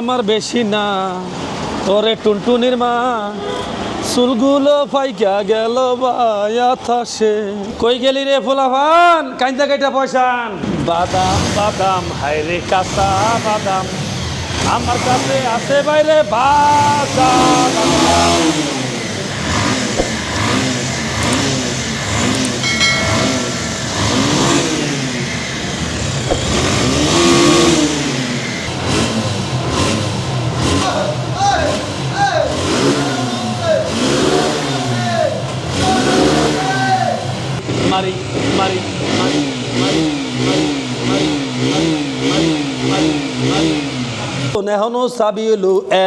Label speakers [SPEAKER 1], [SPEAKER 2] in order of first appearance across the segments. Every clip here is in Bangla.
[SPEAKER 1] আমার বেশি না। তোরে টুনটুনির মা, চুলগুলো পাইকা গেল বায়াথাসে কই গেলি রে ফুলাফান কাইন্দা কাইটা পয়সান। বাদাম বাদাম, হাইরে কাঁচা বাদাম। আমার কাছে আছে বাইরে বাদাম। মারি মারি মারি মারি মারি মারি মারি মারি মারি নেহনো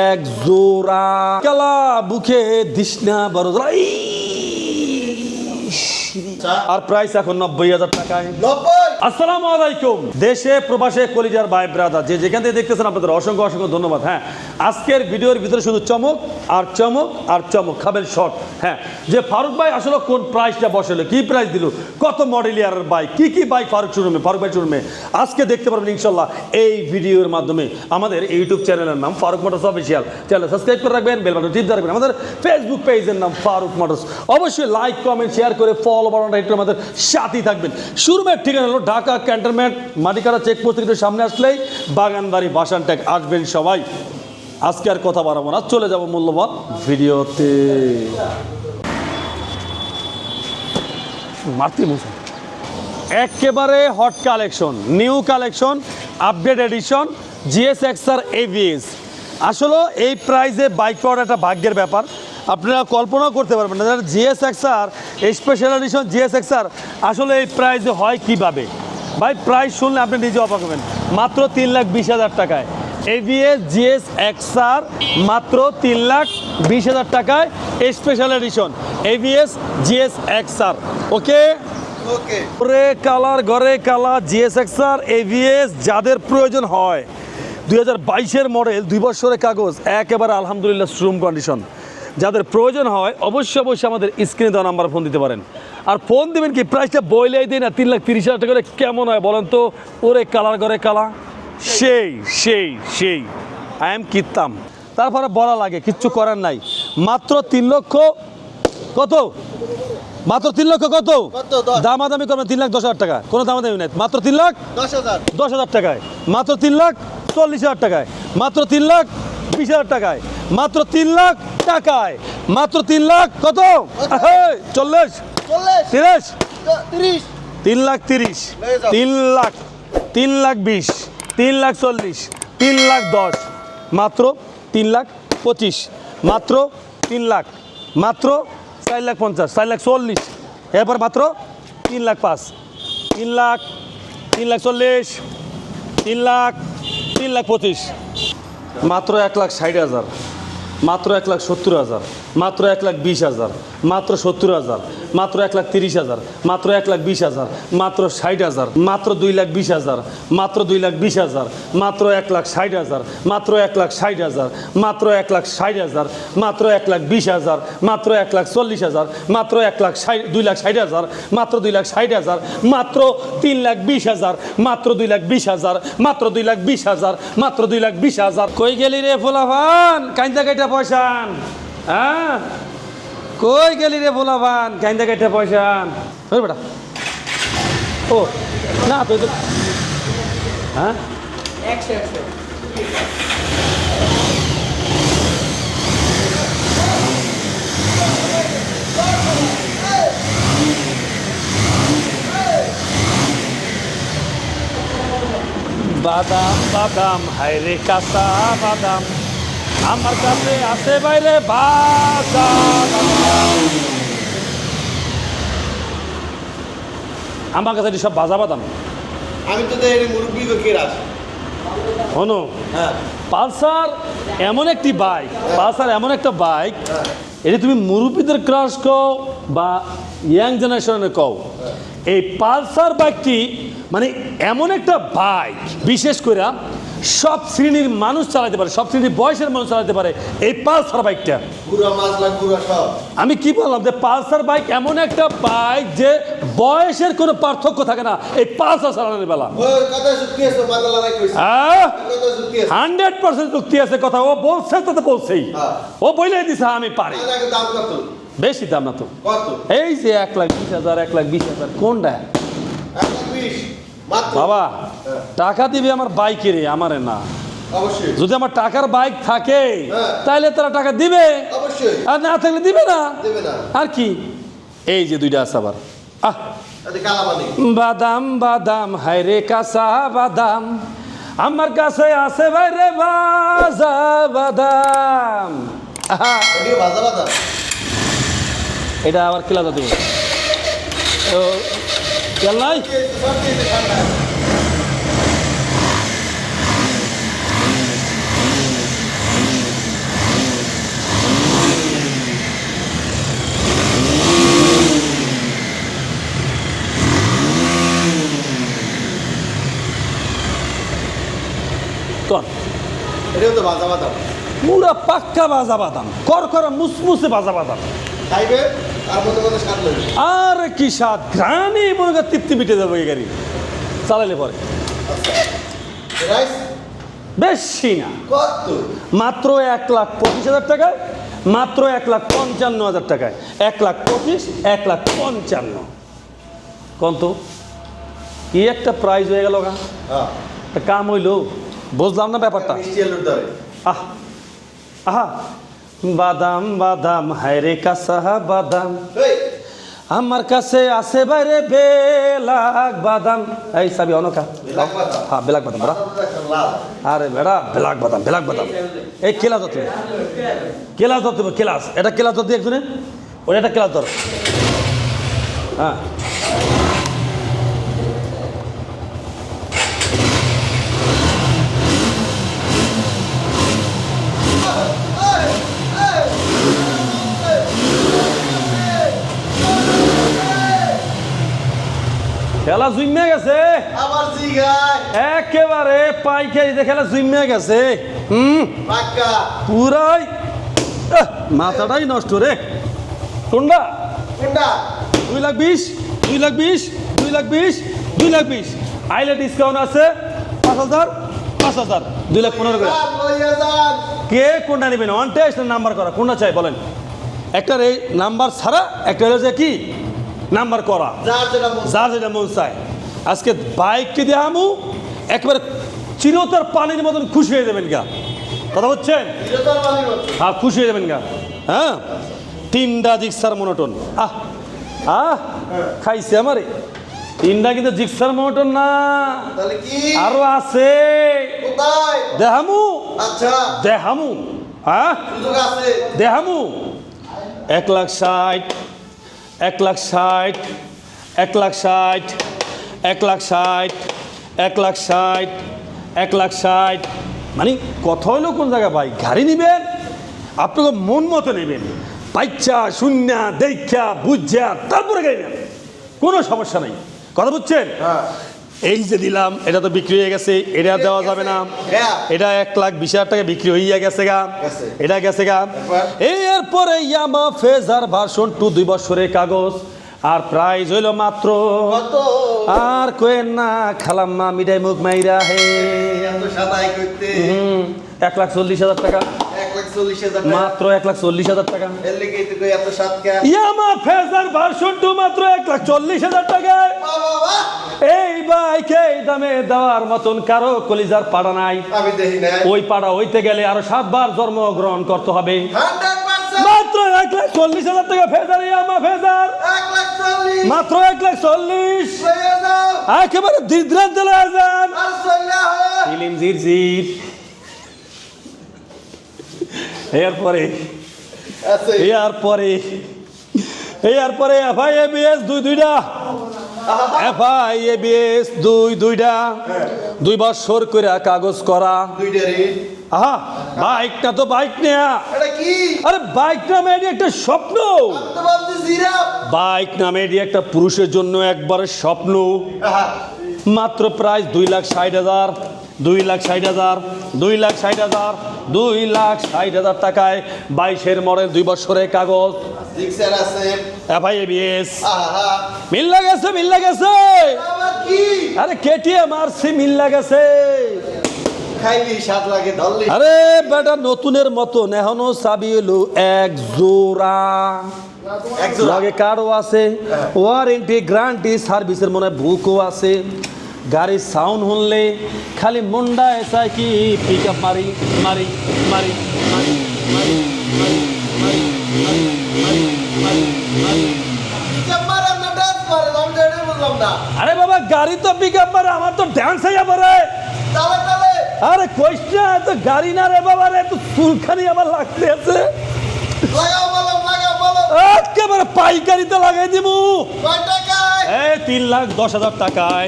[SPEAKER 1] এক জোড়া কেলা বুকে আর প্রাইস এখন নব্বই হাজার টাকায় আসসালামু আলাইকুম দেশে প্রবাসে কলিজার ভাই ব্রাদার যে যেখান থেকে দেখতেছেন আপনাদের অসংখ্য অসংখ্য ধন্যবাদ হ্যাঁ আজকের ভিডিওর ভিতরে শুধু চমক আর চমক আর চমক। খাবেন শর্ট হ্যাঁ। যে ফারুক ভাই আসলে কোন প্রাইসটা বসালো? কি প্রাইস দিল? কত মডেল ইয়ারের বাইক কি কি বাইক ফারুক শোরুমে ফারুক ভাই শোরুমে আজকে দেখতে পারবেন ইনশাল্লাহ এই ভিডিওর মাধ্যমে আমাদের ইউটিউব চ্যানেলের নাম Faruk motors official channel subscribe করে রাখবেন বেল বাটন টিপ রাখবেন। আমাদের ফেসবুক পেজের নাম ফারুক মোটরস অবশ্যই লাইক কমেন্ট শেয়ার করে ফলো বাটনটা একটু আমাদের সাথেই থাকবেন। শোরুমের ঠিকানা হলো ঢাকা ক্যান্টনমেন্ট মাটিকারা চেকপোস্ট থেকে সামনে আসলেই বাগানবাড়ি বাসান ট্যাগ আসবেন সবাই। আজকে আর কথা বাড়াবো না। চলে যাব মূল্যবান ভিডিওতে। মাতৃ মুসা একেবারে hot collection new collection update edition GS XR AVS আসলে এই প্রাইজে বাইক পাওয়ার একটা ভাগ্যের ব্যাপার। আপনারা কল্পনাও করতে পারবেন না GS XR special edition GS XR আসলে এই প্রাইজে হয় কীভাবে? ভাই প্রাইস শুনলে আপনি নিজে অবাক হবেন। মাত্র তিন লাখ বিশ হাজার টাকায়। এভিএস জিএস এক্সআর মাত্র তিন লাখ বিশ হাজার টাকায় special edition ABS GS XR okay
[SPEAKER 2] okay
[SPEAKER 1] ঘরে কালার ঘরে কালার জিএসএক্সআর এভিএস যাদের প্রয়োজন হয়। দুই হাজার বাইশের মডেল দুই বছরের কাগজ একেবারে আলহামদুলিল্লাহ শ্রম কন্ডিশন যাদের প্রয়োজন হয় অবশ্যই অবশ্যই আমাদের স্ক্রিনে দেওয়া নাম্বার ফোন দিতে পারেন। আর ফোন দেবেন কি প্রাইসটা বইলেই দিই না তিন লাখ তিরিশ হাজার টাকা করে কেমন হয় বলেন তো? ওরে কালার ঘরে কালা সেই সেই সেই। আই এম কিতাম তারপরে বলা লাগে কিচ্ছু করার নাই। মাত্র তিন লক্ষ কত? মাত্র তিন লক্ষ কত। দামাদামি করবেন তিন লাখ দশ হাজার টাকা। কোনো দামাদামি নাই। মাত্র তিন লাখ
[SPEAKER 2] দশ হাজার।
[SPEAKER 1] দশ হাজার টাকায়। মাত্র তিন লাখ চল্লিশ হাজার টাকায়। মাত্র তিন লাখ বিশ হাজার টাকায়। মাত্র তিন লাখ টাকায়। মাত্র তিন লাখ কত? চল্লিশ। তিরিশ। তিন লাখ তিরিশ। তিন লাখ। তিন লাখ বিশ। তিন লাখ চল্লিশ, তিন লাখ দশ, মাত্র তিন লাখ পঁচিশ, মাত্র তিন লাখ, মাত্র চার লাখ পঞ্চাশ, চার লাখ চল্লিশ, এরপর মাত্র তিন লাখ পাঁচ, তিন লাখ তিন লাখ চল্লিশ, তিন লাখ তিন লাখ পঁচিশ, মাত্র এক লাখ ষাট হাজার। মাত্র এক লাখ সত্তর হাজার মাত্র এক লাখ বিশ হাজার মাত্র সত্তর হাজার মাত্র এক লাখ তিরিশ হাজার মাত্র এক লাখ বিশ হাজার মাত্র ষাট হাজার মাত্র দুই লাখ বিশ হাজার মাত্র দুই লাখ বিশ হাজার মাত্র এক লাখ ষাট হাজার মাত্র এক লাখ ষাট হাজার মাত্র এক লাখ ষাট হাজার মাত্র এক লাখ বিশ হাজার মাত্র এক লাখ চল্লিশ হাজার মাত্র এক লাখ ষাট দুই লাখ ষাট হাজার মাত্র দুই লাখ ষাট হাজার মাত্র তিন লাখ বিশ হাজার মাত্র দুই লাখ বিশ হাজার মাত্র দুই লাখ বিশ হাজার মাত্র দুই লাখ বিশ হাজার কই গেলি রে ফুলাভান কাইন্দা কাইটা পয়সান হ্যাঁ? কই গেলি রে ফুলাভান কাইন্দা কাইটা পয়সান। ওই বেটা। ও, না তুই তো হ্যাঁ? বাদাম বাদাম হাইরে কাঁচা বাদাম। আমার কাছে আছে বাইরে বাদাম আমার কাছে সব বাজা বাদাম।
[SPEAKER 2] আমি তো দেখি মুরব্বী কে রাস
[SPEAKER 1] হনো
[SPEAKER 2] হ্যাঁ।
[SPEAKER 1] পালসার এমন একটি বাইক পালসার এমন একটা বাইক এটি তুমি মুরব্বীদের ক্রাশ কও বা ইয়াং জেনারেশনের কও। এই পালসার বাইকটি মানে এমন একটা বাইক বিশেষ করে সব শ্রেণির মানুষ চালাতে পারে সব শ্রেণির বয়সের মানুষ চালাতে পারে এই পালসার বাইকটা। আমি কি বললাম যে পালসার বাইক এমন একটা বাইক যে বয়সের কোনো পার্থক্য থাকে না এই পালসার চালানোর বেলা। হান্ড্রেড পার্সেন্ট যুক্তি আছে কথা ও বলছে তো বলছেই।
[SPEAKER 2] হ্যাঁ।
[SPEAKER 1] ও বলে দিছে আমি পারি।
[SPEAKER 2] কত?
[SPEAKER 1] বেশি দাম না তো। এই যে এক লাখ বিশ হাজার এক লাখ বিশ হাজার কোনটা?
[SPEAKER 2] এক লাখ বিশ। মাত্র
[SPEAKER 1] বাবা। টাকা দিবে আমার বাইকেরে আমারে না। যদি আমার টাকার বাইক থাকে
[SPEAKER 2] হ্যাঁ।
[SPEAKER 1] তাহলে তারা টাকা দিবে। আর না থাকলে দিবে না। আর কি? এই যে দুইটা আছে আবার। আহ। বাদাম বাদাম হায়রে কাঁচা বাদাম। আমার কাছে আছে বাইরে বাজা বাদাম। এটা আবার কিলাদা দেবো? তেল নাই? কর
[SPEAKER 2] এটাও তো ভাজা ভাজা
[SPEAKER 1] পুরা পাক্কা বাজা বাদাম। কর করা মুসমুসে বাজা বাদাম।
[SPEAKER 2] খাইবে? আর
[SPEAKER 1] কি স্বাদ? ঘ্রাণই মনে কর তৃপ্তি মিটে যাবে এই গাড়ি। চালাইলে পরে।
[SPEAKER 2] রাইস?
[SPEAKER 1] বেশি না। মাত্র এক লাখ পঁচিশ হাজার টাকায় মাত্র এক লাখ পঞ্চান্ন হাজার টাকায়। এক লাখ পঁচিশ এক লাখ পঞ্চান্ন। কত কি একটা প্রাইজ হয়ে গেল গা।
[SPEAKER 2] হ্যাঁ।
[SPEAKER 1] কাম হইল। বুঝলাম না ব্যাপারটা। আহ আহা। বাদাম বাদাম হায়রে কাঁচা বাদাম। আমার কাছে আছে বাইরে বেলাক বাদাম। এই সাবি অনকা। হ্যাঁ বেলাক বাদাম বেড়া। আরে বেড়া বেলাক বাদাম বেলাক বাদাম। এই কেলা। কেলাস ধরতে হবে কেলাস এটা কেলাস ধরতে একজনে? ওই এটা কেলাস ধর হ্যাঁ। খেলা জুইমে গেছে।
[SPEAKER 2] আবার জিগায়।
[SPEAKER 1] একেবারে পাইকারিতে খেলা জুইমে গেছে। হুম?
[SPEAKER 2] পাক্কা।
[SPEAKER 1] পুরাই। মাথাটাই নষ্ট রে। কোনটা?
[SPEAKER 2] কোনটা?
[SPEAKER 1] দুই লাখ বিশ দুই লাখ বিশ দুই লাখ বিশ দুই লাখ বিশ। আইলে ডিসকাউন্ট আছে। পাঁচ হাজার পাঁচ হাজার দুই লাখ পনেরো করে। কে কোনটা নেবেন? ওয়ান টেস্ট নাম্বার করা? কোনটা চাই বলেন? একটার এই নাম্বার ছাড়া একটা হলো যে কি? নাম্বার করা।
[SPEAKER 2] যার যেটা মন
[SPEAKER 1] চায়। আজকে বাইককে দিয়ে আমু একবারে চিরতার পানির মতন খুশি হয়ে যাবেন গা। কথা হচ্ছেন। হ্যাঁ খুশি হয়ে যাবেন গা। হ্যাঁ? তিনটা জিক্সার মনোটন। আহ আহ খাইছে আমারে। তিনটা কিন্তু জিক্সার মনোটন না। আরও আছে। দেহামু
[SPEAKER 2] আচ্ছা।
[SPEAKER 1] দেহামু হ্যাঁ? দেহামু এক লাখ ষাট। এক লাখ ষাট, এক লাখ ষাট, এক লাখ ষাট, এক লাখ ষাট, এক লাখ ষাট। মানে কথা হইল কোন জায়গায় ভাই? গাড়ি নেবেন, আপনাকে মন মতো নেবেন। পাইচা শূন্য দেখা বুঝা, তারপরে গাড়ি নেন। কোনো সমস্যা নেই। কথা বুঝছেন?
[SPEAKER 2] হ্যাঁ।
[SPEAKER 1] এই যে দিলাম এটা তো বিক্রি হয়ে গেছে এটা দেওয়া যাবে না।
[SPEAKER 2] হ্যাঁ।
[SPEAKER 1] এটা এক লাখ বিশ হাজার টাকা বিক্রি হইয়া গেছে গা। এটা গেছে গা। এই এরপরে ইয়ামা ফেজার ভার্সন টু দুই বছরের কাগজ আর প্রাইজ হইল মাত্র আর কোয়েন না খালাম্মা মিডাই মুখ মাইরা হে। এক লাখ চল্লিশ হাজার টাকা।
[SPEAKER 2] টাকা।
[SPEAKER 1] মাত্র এক লাখ চল্লিশ হাজার টাকা। ইয়ামা ফেজার ভার্সন টু মাত্র এক লাখ চল্লিশ হাজার
[SPEAKER 2] বাবা।
[SPEAKER 1] এই বাইকে এই দামে দেওয়ার মতন কারও কলিজার পাড়া নাই।
[SPEAKER 2] আমি
[SPEAKER 1] ওই পাড়া হইতে গেলে আরও সাতবার জন্মগ্রহণ করতে হবে। মাত্র এক লাখ চল্লিশ হাজার টাকা ফেজার ইয়ামা ফেজার। মাত্র এক লাখ চল্লিশ। একেবারে
[SPEAKER 2] আর চল্লা হয়।
[SPEAKER 1] ফিলিম জির এরপরে এরপরে এরপরে এফআই এবিএস দুই দুইটা। এফআই এবিএস দুই দুইটা দুই বছর করে কাগজ করা। আহা বাইকটা তো বাইক নেয়া। আরে বাইক নামে এটি একটা স্বপ্ন। বাইক নামে এটি একটা পুরুষের জন্য একবারে স্বপ্ন। মাত্র প্রাইস দুই লাখ ষাট হাজার দুই লাখ ষাট হাজার দুই লাখ ষাট হাজার। দুই লাখ ষাট হাজার টাকায় বাইশের মডেল দুই বছরের কাগজ। মিল্লা গেছে মিল্লা গেছে আরে কেটিএম আরসি মিল্লা গেছে আরে বেটা নতুনের মতন। এখনও চাবি এলো এক জোড়া। লগে কার্ডও আছে। ওয়ারেন্টি গ্যারান্টি সার্ভিসের মনে বুকও আছে। গাড়ি সাউন্ড শুনলে খালি মুন্ডা এসা কি পিক আপ মারি মারি মারি আরে বাবা গাড়ি তো পিক আপ মারে আমার তো ড্যান্স হয়ে পারে আরে কইস এত গাড়ি না রে বাবা রে তো চুলখানি আমার লাগতে আছে। একেবারে পাইকারিতে লাগাই দিব তিন লাখ দশ হাজার টাকায়।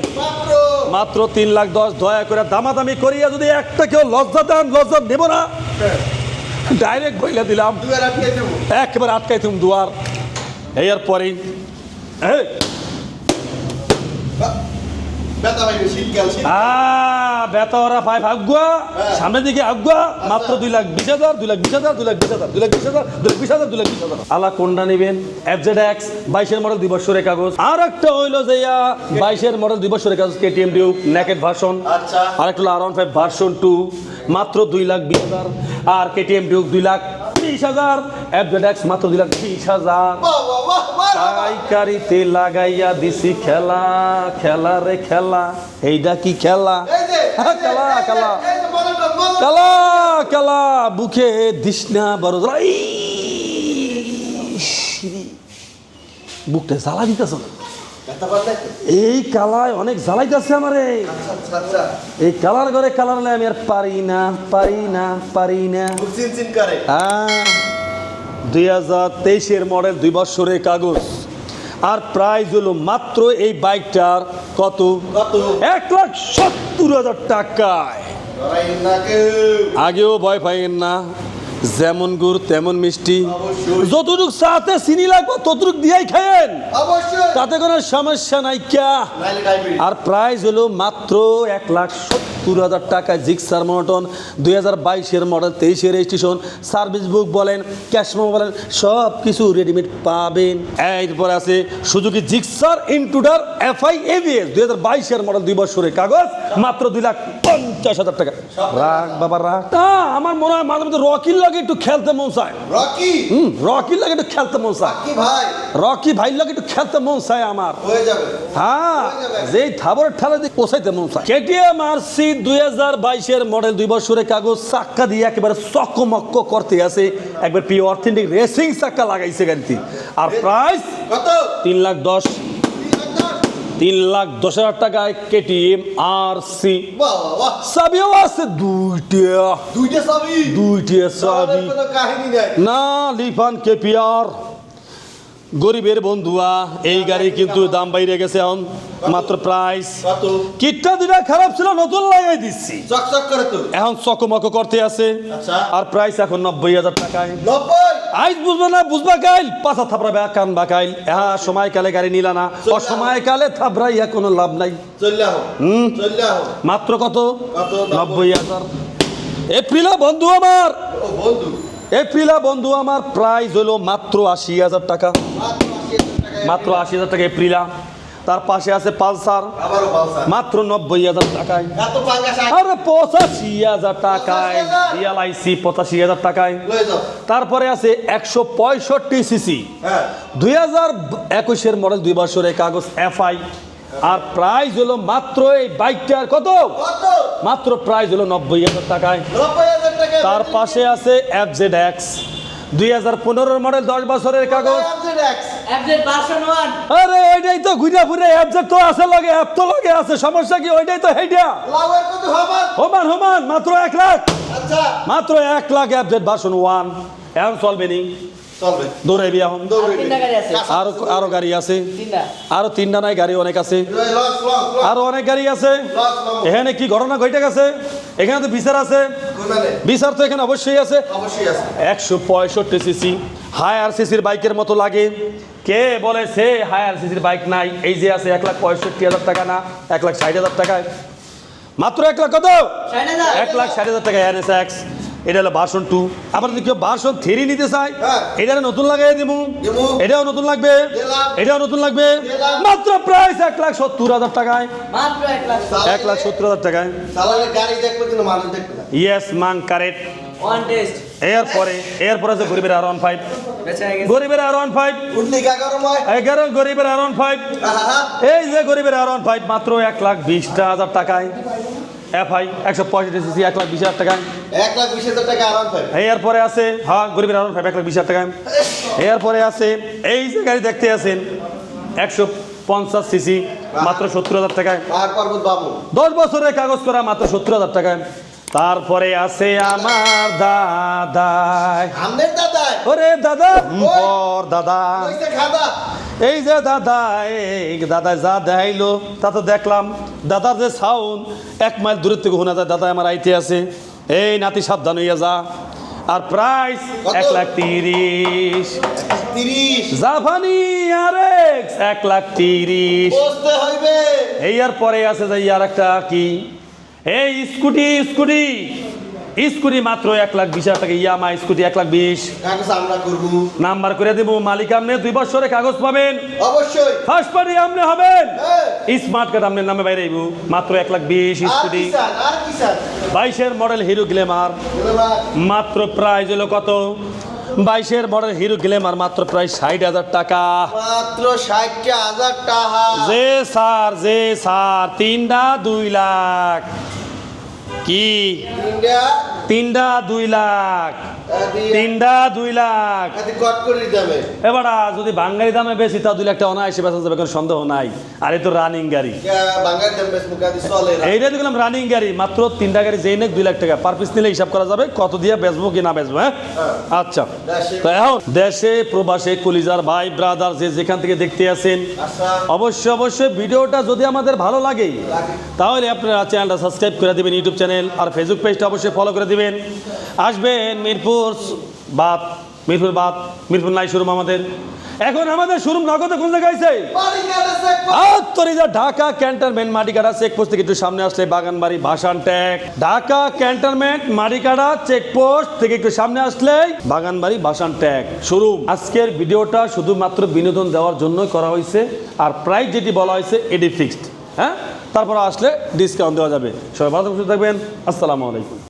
[SPEAKER 2] মাত্র
[SPEAKER 1] তিন লাখ দশ দয়া করে দামাদামি করিয়া যদি একটা কেউ লজ্জা দেন লজ্জা নেব না। ডাইরেক্ট বইলে দিলাম। একবার আটকাইতাম দুয়ার। এই আর বেতা ওরা ফাইভ আগুয়া সামনের দিকে আগুয়া মাত্র দুই লাখ বিশ হাজার দুই লাখ বিশ হাজার দুই লাখ বিশ হাজার দুই লাখ বিশ হাজার দুই লাখ বিশ হাজার দুই লাখ বিশ হাজার। আলা কোনটা নেবেন? এফজেড এক্স বাইশের মডেল দুই বছরের কাগজ। আর একটা হইল যে বাইশের মডেল দুই বছরের কাগজ কেটিএম ডিউক নেকেট ভার্সন
[SPEAKER 2] আচ্ছা।
[SPEAKER 1] আর একটা আর ওয়ান ফাইভ ভার্সন টু মাত্র দুই লাখ বিশ হাজার। আর কেটিএম ডিউক দুই লাখ বিশ হাজার অ্যাডভার্টাইজ মাত্র দিলাম বিশ হাজার। পাইকারিতে লাগাইয়া দিছি খেলা খেলা রে খেলা। এইটা কি খেলা? হ্যাঁ, খেলা খেলা। খেলা খেলা। বুকে দিস না বড় বুকটা জ্বালা দিতেছ।
[SPEAKER 2] না
[SPEAKER 1] এই কালায় অনেক জ্বালাইতেছে আমারে।
[SPEAKER 2] আচ্ছা আচ্ছা
[SPEAKER 1] এই কালার করে কালার হলে আমি আর পারি না পারি না পারি না। দুই হাজার তেইশের মডেল দুই বছরের কাগজ। আর প্রাইস হলো মাত্র এই বাইকটার কত? এক লাখ সত্তর হাজার টাকায়। আগেও ভয় পাইয়েন না যেমন গুড় তেমন মিষ্টি। যতটুক চাতে চিনি লাগবে ততটুক দিয়াই খায়েন
[SPEAKER 2] অবশ্যই।
[SPEAKER 1] তাতে কোনো সমস্যা নাই ক্যা? আর প্রাইজ হলো মাত্র এক লাখ সত্তর হাজার টাকা জিক্সার মনোটন দুই হাজার বাইশের মডেল তেইশের রেজিস্ট্রেশন সার্ভিস বুক বলেন ক্যাশ মেমো বলেন সব কিছু রেডিমেড পাবেন। এরপরে আছে Suzuki Gixxer Intruder FI ABS দুই হাজার বাইশের মডেল দুই বছরের কাগজ মাত্র দুই লাখ পঞ্চাশ হাজার টাকা। রাখ বাবা রাখ না আমার মনে হয় মাঝে মধ্যে রকির লাগে একটু খেলতে মন চায়।
[SPEAKER 2] রকি?
[SPEAKER 1] হুম রকির লাগে একটু খেলতে মন চায়।
[SPEAKER 2] কি ভাই।
[SPEAKER 1] রকি ভাইয়ের লাগে একটু খেলতে মন চায় আমার।
[SPEAKER 2] হয়ে যাবে।
[SPEAKER 1] হ্যাঁ যেই থাবর ঠেলা দিয়ে কোসাইতে মন চায়। কেটিএম আর সি দুই হাজার বাইশের মডেল দুই বছরের কাগজ চাক্কা দিয়ে একেবারে চকমক্ক করতে আছে। একবার পি অর্থেন্টিক রেসিং চাক্কা লাগাইছে গাড়িতে আর প্রাইস তিন লাখ দশ।
[SPEAKER 2] তিন লাখ দশ?
[SPEAKER 1] হাজার টাকায় কেটিএম আর সি চাবিও আছে দুইটা।
[SPEAKER 2] দুইটা চাবি?
[SPEAKER 1] দুইটা চাবি। না লিফান কেপিআর। গরিবের বন্ধুয়া এই গাড়ি কিন্তু দাম বাইরে গেছে এখন মাত্র প্রাইস কিটটা দুটা খারাপ ছিল নতুন লাগাই দিচ্ছি।
[SPEAKER 2] চকচক করে তো।
[SPEAKER 1] এখন চকমক করতে আছে।
[SPEAKER 2] আচ্ছা।
[SPEAKER 1] আর প্রাইস এখন নব্বই হাজার টাকায়। আইজ বুঝবে না বুঝবা কাইল? পাছা থাপড়াবে কান বা কাইল। হ্যাঁ সময় কালে গাড়ি নিলা না। অসময় কালে থাপড়াইয়া কোনো লাভ নাই। হুম। মাত্র কত?
[SPEAKER 2] কত?
[SPEAKER 1] নব্বই হাজার। এপ্রিলা বন্ধু আমার।
[SPEAKER 2] ও বন্ধু।
[SPEAKER 1] এপ্রিলা বন্ধু আমার প্রাইস হলো মাত্র আশি হাজার টাকা।
[SPEAKER 2] মাত্র আশি হাজার
[SPEAKER 1] টাকা এপ্রিলা তার পাশে আছে পালসার। মাত্র নব্বই হাজার টাকায়। আরে পঁচাশি হাজার টাকায়।
[SPEAKER 2] 85,000
[SPEAKER 1] ডিএলআইসি পঁচাশি হাজার টাকায়। তারপরে আছে একশো পঁয়ষট্টি সিসি।
[SPEAKER 2] হ্যাঁ।
[SPEAKER 1] দুই হাজার একুশের মডেল দুই বছরের কাগজ এফআই আর প্রাইস হলো মাত্র এই বাইকটার কত? মাত্র প্রাইস হলো নব্বই হাজার টাকায়। তার পাশে আছে এফ জেড এক্স দুই হাজার পনেরোর মডেল দশ বছরের কাগজ। আরে ওইটাই তো ঘুরে ঘুরে অ্যাপ যে তো আছে লগে অ্যাপ তো লগে আছে সমস্যা কি? ওইটাই তো
[SPEAKER 2] কত
[SPEAKER 1] হোমান হোমান মাত্র এক লাখ।
[SPEAKER 2] আচ্ছা।
[SPEAKER 1] মাত্র এক lakh app Z version one এখন চলবে নি?
[SPEAKER 2] চলবে।
[SPEAKER 1] দৌড়াইবি এখন।
[SPEAKER 2] দৌড়ে
[SPEAKER 3] তিনটা গাড়ি আছে।
[SPEAKER 1] আরও আরও গাড়ি আছে। আরও তিনটা নাই গাড়ি অনেক আছে। আরও অনেক গাড়ি আছে। এখানে কি ঘটনা ঘটে গেছে? এখানে তো বিচার আছে। বিচার তো এখানে অবশ্যই আছে। একশো পঁয়ষট্টি সিসি হায়ার সিসির বাইকের মতো লাগে। কে বলে সে হায়ার সিসির বাইক নাই? এই যে আছে এক লাখ পঁয়ষট্টি হাজার টাকা না এক লাখ ষাট হাজার টাকায়। মাত্র এক লাখ কত? এক লাখ ষাট হাজার টাকা এন এস এক্স এটা হলো ভার্সন টু আবার যদি কেউ ভার্সন থ্রি নিতে চায়
[SPEAKER 2] হ্যাঁ।
[SPEAKER 1] এটা নতুন লাগাই দিব এটাও নতুন লাগবে। এটাও নতুন লাগবে। মাত্র প্রাইস এক লাখ সত্তর হাজার টাকায়।
[SPEAKER 3] এক লাখ
[SPEAKER 1] সত্তর। হাজার টাকায়।
[SPEAKER 2] চালালে গাড়ি দেখবে কিন্তু মানুষ
[SPEAKER 1] ইয়েস মান কারেক্ট এরপরে এরপরে আছে গরিবের আর ওয়ান ফাইভ গরিবের আর ওয়ান ফাইভ
[SPEAKER 2] হয়।
[SPEAKER 1] এগারো গরিবের আর ওয়ান ফাইভ এই যে গরিবের আর ওয়ান ফাইভ মাত্র এক লাখ বিশটা হাজার টাকায়। এফ আই একশো পঁয়ষট্টি সিসি এক লাখ বিশ হাজার টাকায়
[SPEAKER 2] এক লাখ বিশ হাজার টাকা আরাম পাই
[SPEAKER 1] এরপরে আছে হ্যাঁ গরিবের আর ওয়ান ফাইভ এক লাখ বিশ হাজার টাকায় এরপরে আছে এই যে গাড়ি দেখতে আছেন একশো পঞ্চাশ সিসি মাত্র সত্তর হাজার টাকায় দশ বছরের কাগজ করা মাত্র সত্তর হাজার টাকায় তারপরে আছে আমার দাদায়
[SPEAKER 2] দাদায়
[SPEAKER 1] ওরে দাদা দাদা। এই যে দাদা এই দাদা যা দেখাইলো তা তো দেখলাম। দাদার যে সাউন্ড এক মাইল দূরের থেকে শোনা যায় দাদা আমার আইতে আছে। এই নাতি সাবধান হইয়া যা। আর প্রাইস এক লাখ তিরিশ। জাপানি আর এক লাখ তিরিশ। এই আর পরে আছে যে আর একটা কি? এই স্কুটি স্কুটি। স্কুটি মাত্র এক লাখ বিশ হাজার টাকা। ইয়ামা স্কুটি এক লাখ বিশ।
[SPEAKER 2] আমরা করব।
[SPEAKER 1] নাম্বার করে দেবো মালিক আপনি দুই বছরে কাগজ পাবেন।
[SPEAKER 2] অবশ্যই।
[SPEAKER 1] ফার্স্ট পার্টি আপনি হবেন।
[SPEAKER 2] হ্যাঁ।
[SPEAKER 1] স্মার্ট কার্ড আপনার নামে বাইরে আইবো। মাত্র এক লাখ বিশ স্কুটি। বাইশের মডেল হিরো গ্লেমার মাত্র প্রাইজ হলো কত? বাইশের মডেল হিরো গ্লেমার মাত্র প্রায় ষাট হাজার টাকা।
[SPEAKER 2] মাত্র ষাট হাজার টাকা।
[SPEAKER 1] যে স্যার যে স্যার তিনটা দুই লাখ। কি? তিনটা? দুই লাখ। তিনটা দুই লাখ।
[SPEAKER 2] আদি কট করে দিতে হবে।
[SPEAKER 1] এবার যদি বাঙালি দামে বেশি তা দুই লাখ টাকা অনায়াসে বেচা যাবে কোনো সন্দেহ নাই। আর এই তো রানিং গাড়ি।
[SPEAKER 2] বাঙালি দেন বেশ মুখাদি চলে না।
[SPEAKER 1] এইটা দেখলাম রানিং গাড়ি মাত্র তিনটা গাড়ি যেই নেক দুই লাখ টাকা। পার পিস নিলে হিসাব করা যাবে কত দিয়ে বেচবো কি না বেচবো হ্যাঁ? আচ্ছা।
[SPEAKER 2] দেশে-
[SPEAKER 1] তো এখন দেশে প্রবাসে কলিজার ভাই ব্রাদার যে যেখান থেকে দেখতে আসেন
[SPEAKER 2] আচ্ছা।
[SPEAKER 1] অবশ্যই অবশ্যই ভিডিওটা যদি আমাদের ভালো লাগে তাহলে আপনারা চ্যানেলটা সাবস্ক্রাইব করে দিবেন ইউটিউব চ্যানেল আর ফেসবুক পেজটা অবশ্যই ফলো করে দিবেন। আসবেন মিরপুর বাদ মিরপুর বাপ, মিরপুর নাই শোরুম আমাদের। এখন আমাদের শোরুম নগদে কোন জায়গায় আছে?
[SPEAKER 2] গেছে
[SPEAKER 1] আত্মরিজা ঢাকা ক্যান্টনমেন্ট মাটিকাটা চেকপোস্ট থেকে একটু সামনে আসলে বাগানবাড়ি ভাসান ট্যাগ। ঢাকা ক্যান্টনমেন্ট মাটিকাটা চেকপোস্ট থেকে একটু সামনে আসলে বাগানবাড়ি ভাসান ট্যাগ শুরু আজকের ভিডিওটা শুধুমাত্র বিনোদন দেওয়ার জন্যই করা হয়েছে, আর প্রাইস যেটি বলা হয়েছে, এটি ফিক্সড হ্যাঁ? তারপর আসলে ডিসকাউন্ট দেওয়া যাবে। সবাই ভালো থাকবেন। আসসালামু আলাইকুম।